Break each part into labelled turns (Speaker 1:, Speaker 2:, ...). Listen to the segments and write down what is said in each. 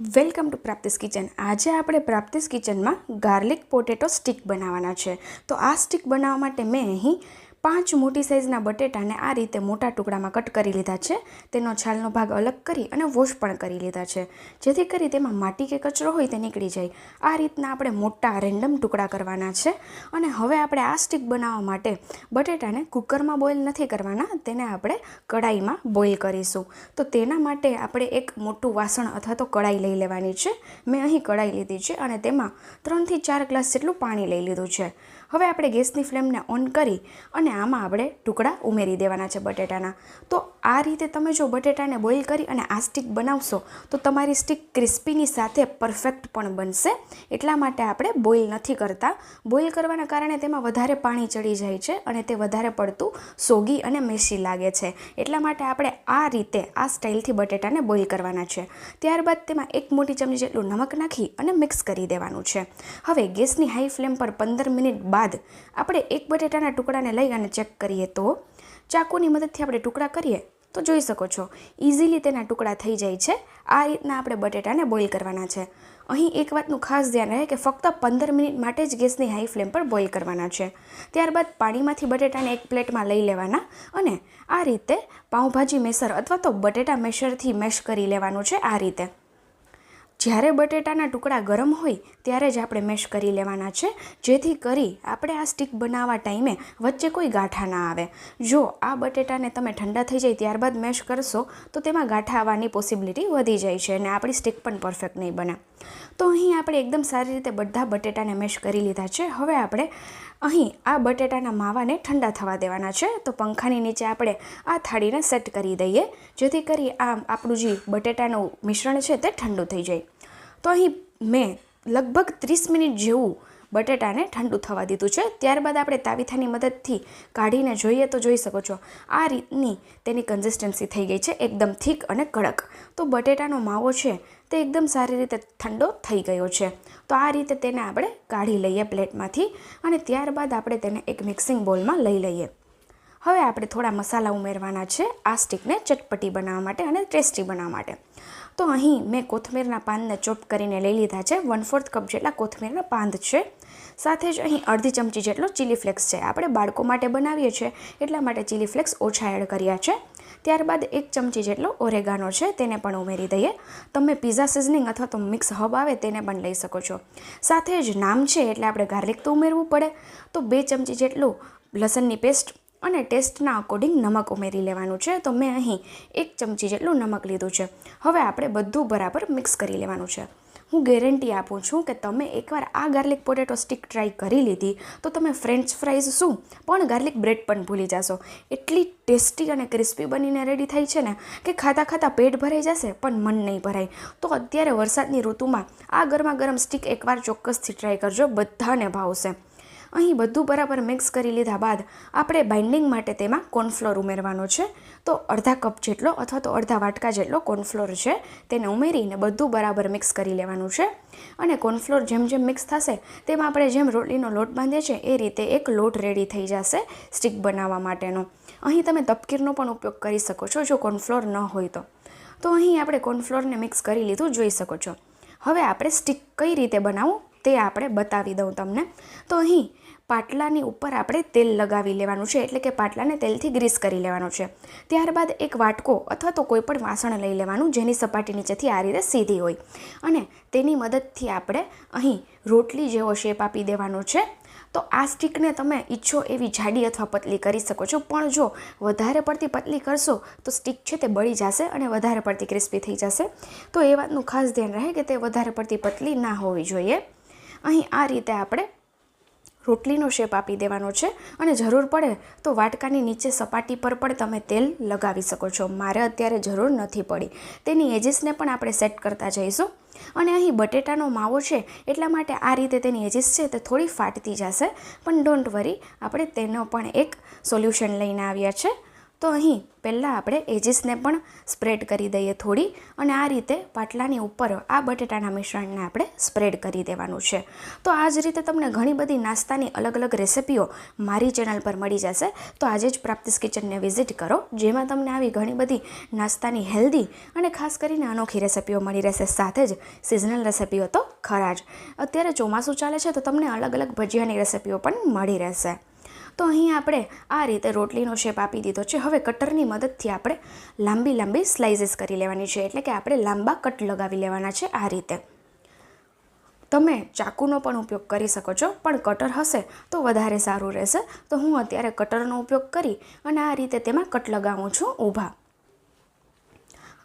Speaker 1: Welcome to પ્રાપ્તિસ kitchen. આજે આપણે પ્રાપ્તિસ કિચનમાં ગાર્લિક પોટેટો સ્ટીક બનાવવાના છે. તો આ સ્ટીક બનાવવા માટે મેં અહીં પાંચ મોટી સાઇઝના બટેટાને આ રીતે મોટા ટુકડામાં કટ કરી લીધા છે. તેનો છાલનો ભાગ અલગ કરી અને વોશ પણ કરી લીધા છે. જેથી કરી તેમાં માટી કે કચરો હોય તે નીકળી જાય. આ રીતના આપણે મોટા રેન્ડમ ટુકડા કરવાના છે. અને હવે આપણે આ સ્ટીક બનાવવા માટે બટેટાને કુકરમાં બોઇલ નથી કરવાના. તેને આપણે કડાઈમાં બોઇલ કરીશું. તો તેના માટે આપણે એક મોટું વાસણ અથવા તો કડાઈ લઈ લેવાની છે. મેં અહીં કડાઈ લીધી છે અને તેમાં ત્રણથી ચાર ગ્લાસ જેટલું પાણી લઈ લીધું છે. હવે આપણે ગેસની ફ્લેમને ઓન કરી અને આમાં આપણે ટુકડા ઉમેરી દેવાના છે બટેટાના. તો આ રીતે તમે જો બટેટાને બોઇલ કરી અને આ સ્ટીક બનાવશો, તો તમારી સ્ટીક ક્રિસ્પીની સાથે પરફેક્ટ પણ બનશે. એટલા માટે આપણે બોઇલ નથી કરતા. બોઇલ કરવાના કારણે તેમાં વધારે પાણી ચડી જાય છે અને તે વધારે પડતું સોગી અને મેસી લાગે છે. એટલા માટે આપણે આ રીતે, આ સ્ટાઇલથી બટેટાને બોઇલ કરવાના છે. ત્યારબાદ તેમાં એક મોટી ચમચી જેટલું નમક નાખી અને મિક્સ કરી દેવાનું છે. હવે ગેસની હાઈ ફ્લેમ પર પંદર મિનિટ બાદ આપણે એક બટેટાના ટુકડાને લઈ અને ચેક કરીએ તો ચાકુની મદદથી આપણે ટુકડા કરીએ તો જોઈ શકો છો ઇઝીલી તેના ટુકડા થઈ જાય છે. આ રીતના આપણે બટેટાને બોઇલ કરવાના છે. અહીં એક વાતનું ખાસ ધ્યાન રહે કે ફક્ત પંદર મિનિટ માટે જ ગેસની હાઈ ફ્લેમ પર બોઇલ કરવાના છે. ત્યારબાદ પાણીમાંથી બટેટાને એક પ્લેટમાં લઈ લેવાના અને આ રીતે પાઉંભાજી મેસર અથવા તો બટેટા મેસરથી મેશ કરી લેવાનું છે આ રીતે. જ્યારે બટેટાના ટુકડા ગરમ હોય ત્યારે જ આપણે મેશ કરી લેવાના છે, જેથી કરી આપણે આ સ્ટીક બનાવવા ટાઈમે વચ્ચે કોઈ ગાંઠા ના આવે. જો આ બટેટાને તમે ઠંડા થઈ જાય ત્યારબાદ મેશ કરશો, તો તેમાં ગાંઠા આવવાની પોસિબિલિટી વધી જાય છે અને આપણી સ્ટીક પણ પરફેક્ટ નહીં બને. તો અહીં આપણે એકદમ સારી રીતે બધા બટેટાને મેશ કરી લીધા છે. હવે આપણે અહીં આ બટેટાના માવાને ઠંડા થવા દેવાના છે. તો પંખાની નીચે આપણે આ થાળીને સેટ કરી દઈએ, જેથી કરી આ આપણું જે બટેટાનું મિશ્રણ છે તે ઠંડુ થઈ જાય. તો અહીં મેં લગભગ ત્રીસ મિનિટ જેવું બટેટાને ઠંડુ થવા દીધું છે. ત્યારબાદ આપણે તાવીથાની મદદથી કાઢીને જોઈએ તો જોઈ શકો છો, આ રીતની તેની કન્સિસ્ટન્સી થઈ ગઈ છે, એકદમ થીક અને કડક. તો બટેટાનો માવો છે તે એકદમ સારી રીતે ઠંડો થઈ ગયો છે. તો આ રીતે તેને આપણે કાઢી લઈએ પ્લેટમાંથી અને ત્યારબાદ આપણે તેને એક મિક્સિંગ બોલમાં લઈ લઈએ. હવે આપણે થોડા મસાલા ઉમેરવાના છે આ સ્ટીકને ચટપટી બનાવવા માટે અને ટેસ્ટી બનાવવા માટે. તો અહીં મેં કોથમીરના પાનને ચોપ કરીને લઈ લીધા છે. વન ફોર્થ કપ જેટલા કોથમીરના પાંદ છે. સાથે જ અહીં અડધી ચમચી જેટલો ચીલી ફ્લેક્સ છે. આપણે બાળકો માટે બનાવીએ છીએ, એટલા માટે ચીલી ફ્લેક્સ ઓછા એડ કર્યા છે. ત્યારબાદ એક ચમચી જેટલો ઓરેગાનો છે, તેને પણ ઉમેરી દઈએ. તમે પીઝા સિઝનિંગ અથવા તો મિક્સ હબ આવે તેને પણ લઈ શકો છો. સાથે જ નામ છે એટલે આપણે ગાર્લિક તો ઉમેરવું પડે. તો બે ચમચી જેટલું લસણની પેસ્ટ અને ટેસ્ટના અકોર્ડિંગ નમક ઉમેરી લેવાનું છે. તો મેં અહીં એક ચમચી જેટલું નમક લીધું છે. હવે આપણે બધું બરાબર મિક્સ કરી લેવાનું છે. હું ગેરંટી આપું છું કે તમે એકવાર આ ગાર્લિક પોટેટો સ્ટીક ટ્રાય કરી લીધી, તો તમે ફ્રેન્ચ ફ્રાઈઝ શું? પણ ગાર્લિક બ્રેડ પણ ભૂલી જશો. એટલી ટેસ્ટી અને ક્રિસ્પી બનીને રેડી થઈ છે ને કે ખાતા ખાતા પેટ ભરાઈ જશે, પણ મન નહીં ભરાય. તો અત્યારે વરસાદની ઋતુમાં આ ગરમા ગરમ સ્ટીક એકવાર ચોક્કસથી ટ્રાય કરજો, બધાને ભાવશે. અહીં બધું બરાબર મિક્સ કરી લીધા બાદ આપણે બાઇન્ડિંગ માટે તેમાં કોર્નફ્લોર ઉમેરવાનો છે. તો અડધા કપ જેટલો અથવા તો અડધા વાટકા જેટલો કોર્નફ્લોર છે, તેને ઉમેરીને બધું બરાબર મિક્સ કરી લેવાનું છે. અને કોર્નફ્લોર જેમ જેમ મિક્સ થશે, તેમ આપણે જેમ રોટલીનો લોટ બાંધીએ છીએ, એ રીતે એક લોટ રેડી થઈ જશે સ્ટીક બનાવવા માટેનો. અહીં તમે તપકીરનો પણ ઉપયોગ કરી શકો છો, જો કોર્નફ્લોર ન હોય તો. તો અહીં આપણે કોર્નફ્લોરને મિક્સ કરી લીધું, જોઈ શકો છો. હવે આપણે સ્ટીક કઈ રીતે બનાવવું? તે આપણે બતાવી દઉં તમને. તો અહીં પાટલાની ઉપર આપણે તેલ લગાવી લેવાનું છે, એટલે કે પાટલાને તેલથી ગ્રીસ કરી લેવાનું છે. ત્યારબાદ એક વાટકો અથવા તો કોઈ પણ વાસણ લઈ લેવાનું, જેની સપાટી નીચેથી આ રીતે સીધી હોય. અને તેની મદદથી આપણે અહીં રોટલી જેવો શેપ આપી દેવાનો છે. તો આ સ્ટીકને તમે ઈચ્છો એવી જાડી અથવા પતલી કરી શકો છો, પણ જો વધારે પડતી પતલી કરશો, તો સ્ટીક છે તે બળી જશે અને વધારે પડતી ક્રિસ્પી થઈ જશે. તો એ વાતનું ખાસ ધ્યાન રહે કે તે વધારે પડતી પતલી ના હોવી જોઈએ. અહીં આ રીતે આપણે રોટલીનો શેપ આપી દેવાનો છે અને જરૂર પડે તો વાટકાની નીચે સપાટી પર પણ તમે તેલ લગાવી શકો છો. મારે અત્યારે જરૂર નથી પડી. તેની એજીસને પણ આપણે સેટ કરતા જઈશું. અને અહીં બટેટાનો માવો છે એટલા માટે આ રીતે તેની એજીસ છે તે થોડી ફાટતી જશે. પણ ડોન્ટ વરી આપણે તેનો પણ એક સોલ્યુશન લઈને આવ્યા છે. તો અહીં પહેલાં આપણે એજીસને પણ સ્પ્રેડ કરી દઈએ થોડી અને આ રીતે પાટલાની ઉપર આ બટેટાના મિશ્રણને આપણે સ્પ્રેડ કરી દેવાનું છે. તો આ જ રીતે તમને ઘણી બધી નાસ્તાની અલગ અલગ રેસિપીઓ મારી ચેનલ પર મળી જશે. તો આજે જ પ્રાપ્તિસ કિચનને વિઝિટ કરો, જેમાં તમને આવી ઘણી બધી નાસ્તાની હેલ્ધી અને ખાસ કરીને અનોખી રેસિપીઓ મળી રહેશે. સાથે જ સિઝનલ રેસિપીઓ તો ખરા જ. અત્યારે ચોમાસું ચાલે છે તો તમને અલગ અલગ ભજીયાની રેસિપીઓ પણ મળી રહેશે. તો અહીં આપણે આ રીતે રોટલીનો શેપ આપી દીધો છે. હવે કટરની મદદથી આપણે લાંબી લાંબી સ્લાઇસીસ કરી લેવાની છે. એટલે કે આપણે લાંબા કટ લગાવી લેવાના છે આ રીતે. તમે ચાકુનો પણ ઉપયોગ કરી શકો છો, પણ કટર હશે તો વધારે સારું રહેશે. તો હું અત્યારે કટરનો ઉપયોગ કરી અને આ રીતે તેમાં કટ લગાવું છું ઊભા.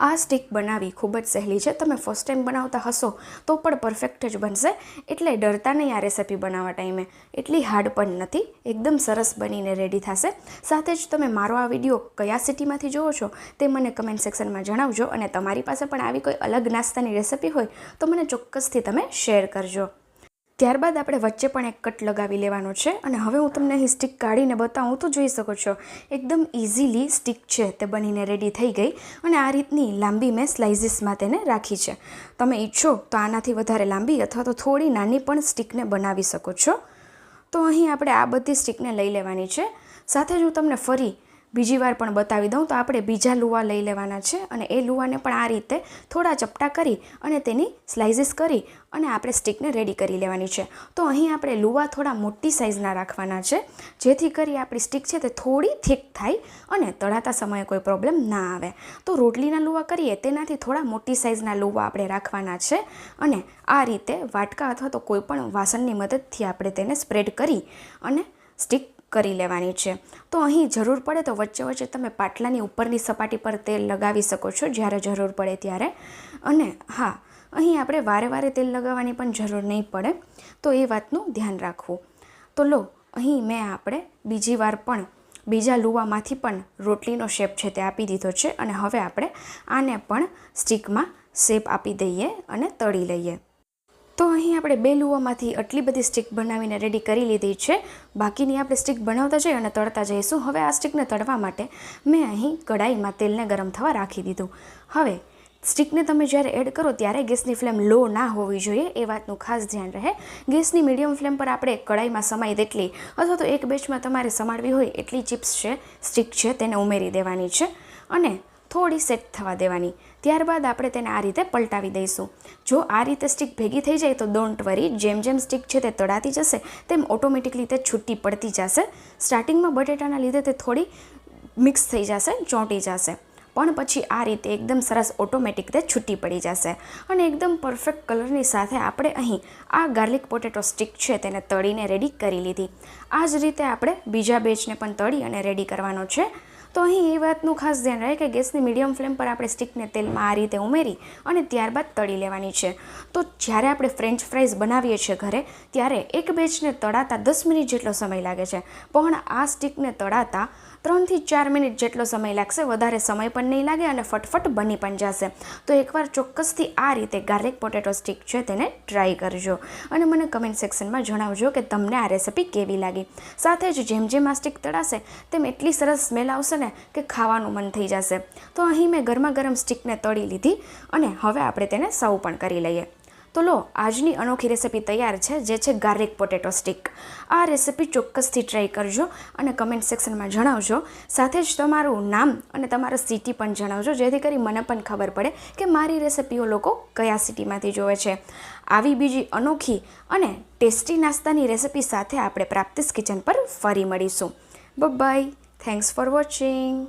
Speaker 1: આ સ્ટીક બનાવવી ખૂબ જ સહેલી છે. તમે ફર્સ્ટ ટાઈમ બનાવતા હશો તો પણ પરફેક્ટ જ બનશે. એટલે ડરતા નહીં આ રેસિપી બનાવવા ટાઈમે એટલી હાર્ડ પણ નથી. એકદમ સરસ બનીને રેડી થશે. સાથે જ તમે મારો આ વીડિયો કયા સિટીમાંથી જોવો છો તે મને કમેન્ટ સેક્શનમાં જણાવજો અને તમારી પાસે પણ આવી કોઈ અલગ નાસ્તાની રેસિપી હોય તો મને ચોક્કસથી તમે શેર કરજો. ત્યારબાદ આપણે વચ્ચે પણ એક કટ લગાવી લેવાનો છે અને હવે હું તમને અહીં સ્ટીક કાઢીને બતાવું, તો જોઈ શકો છો, એકદમ ઇઝીલી સ્ટીક છે તે બનીને રેડી થઈ ગઈ અને આ રીતની લાંબી મેં સ્લાઇસીસમાં તેને રાખી છે. તમે ઈચ્છો તો આનાથી વધારે લાંબી અથવા તો થોડી નાની પણ સ્ટીકને બનાવી શકો છો. તો અહીં આપણે આ બધી સ્ટીકને લઈ લેવાની છે. સાથે જ હું તમને ફરી બીજી વાર પણ બતાવી દઉં. તો આપણે બીજા લુવા લઈ લેવાના છે અને એ લુવાને પણ આ રીતે થોડા ચપટા કરી અને તેની સ્લાઇસીસ કરી અને આપણે સ્ટીકને રેડી કરી લેવાની છે. તો અહીં આપણે લુવા થોડા મોટી સાઇઝના રાખવાના છે. જેથી કરી આપણી સ્ટીક છે તે થોડી થીક થાય અને તળાતા સમયે કોઈ પ્રોબ્લેમ ના આવે. તો રોટલીના લુવા કરીએ તેનાથી થોડા મોટી સાઇઝના લુવા આપણે રાખવાના છે અને આ રીતે વાટકા અથવા તો કોઈપણ વાસણની મદદથી આપણે તેને સ્પ્રેડ કરી અને સ્ટીક કરી લેવાની છે. તો અહીં જરૂર પડે તો વચ્ચે વચ્ચે તમે પાટલાની ઉપરની સપાટી પર તેલ લગાવી શકો છો જ્યારે જરૂર પડે ત્યારે. અને હા, અહીં આપણે વારે વારે તેલ લગાવવાની પણ જરૂર નહીં પડે. તો એ વાતનું ધ્યાન રાખવું. તો લો, અહીં મેં આપણે બીજી વાર પણ બીજા લુવામાંથી પણ રોટલીનો શેપ છે તે આપી દીધો છે અને હવે આપણે આને પણ સ્ટીકમાં શેપ આપી દઈએ અને તળી લઈએ. તો અહીં આપણે બે લુવામાંથી આટલી બધી સ્ટીક બનાવીને રેડી કરી લીધી છે. બાકીની આપણે સ્ટીક બનાવતા જઈએ અને તળતા જઈશું. હવે આ સ્ટીકને તળવા માટે મેં અહીં કડાઈમાં તેલને ગરમ થવા રાખી દીધું. હવે, સ્ટીકને તમે જ્યારે એડ કરો ત્યારે ગેસની ફ્લેમ લો ના હોવી જોઈએ, એ વાતનું ખાસ ધ્યાન રહે. ગેસની મીડિયમ ફ્લેમ પર આપણે કડાઈમાં સમાય તેટલી અથવા તો એક બેચમાં તમારે સમાડવી હોય એટલી ચિપ્સ છે, સ્ટીક છે, તેને ઉમેરી દેવાની છે. અને થોડી સેટ થવા દેવાની. ત્યારબાદ આપણે તેને આ રીતે પલટાવી દઈશું. જો આ રીતે સ્ટીક ભેગી થઈ જાય તો ડોન્ટ વરી જેમ જેમ સ્ટીક છે તે તળાતી જશે, તેમ ઓટોમેટિકલી તે છૂટી પડતી જશે. સ્ટાર્ટિંગમાં બટેટાના લીધે તે થોડી મિક્સ થઈ જશે, ચોંટી જશે. પણ પછી આ રીતે એકદમ સરસ ઓટોમેટિક તે છૂટી પડી જશે. અને એકદમ પરફેક્ટ કલરની સાથે આપણે અહીં આ ગાર્લિક પોટેટો સ્ટિક છે તેને તળીને રેડી કરી લીધી. આ જ રીતે આપણે બીજા બેચને પણ તળી અને રેડી કરવાનો છે. તો અહીં એ વાતનું ખાસ ધ્યાન રહે કે ગેસની મીડિયમ ફ્લેમ પર આપણે સ્ટીકને તેલમાં આ રીતે ઉમેરી અને ત્યારબાદ તળી લેવાની છે. તો જ્યારે આપણે ફ્રેન્ચ ફ્રાઈઝ બનાવીએ છીએ ઘરે, ત્યારે એક બેચને તળાતા દસ મિનિટ જેટલો સમય લાગે છે. પણ આ સ્ટીકને તળાતા ત્રણથી ચાર મિનિટ જેટલો સમય લાગશે, વધારે સમય પણ નહીં લાગે અને ફટફટ બની પણ જશે. તો એકવાર ચોક્કસથી આ રીતે ગાર્લિક પોટેટો સ્ટીક છે તેને ટ્રાય કરજો. અને મને કમેન્ટ સેક્શનમાં જણાવજો કે તમને આ રેસિપી કેવી લાગી. સાથે જ જેમ જેમ આ સ્ટીક તળાશે, તેમ એટલી સરસ સ્મેલ આવશે ને કે ખાવાનું મન થઈ જશે. તો અહીં મેં ગરમા ગરમ સ્ટીકને તળી લીધી અને હવે આપણે તેને સર્વ પણ કરી લઈએ. તો લો, આજની અનોખી રેસિપી તૈયાર છે, જે છે ગાર્લિક પોટેટો સ્ટીક આ રેસિપી ચોક્કસથી ટ્રાય કરજો અને કમેન્ટ સેક્શનમાં જણાવજો. સાથે જ તમારું નામ અને તમારા સિટી પણ જણાવજો, જેથી કરી મને પણ ખબર પડે કે મારી રેસિપીઓ લોકો કયા સિટીમાંથી જોવે છે. આવી બીજી અનોખી અને ટેસ્ટી નાસ્તાની રેસિપી સાથે આપણે પ્રાપ્તિસ કિચન પર ફરી મળીશું. By thanks for watching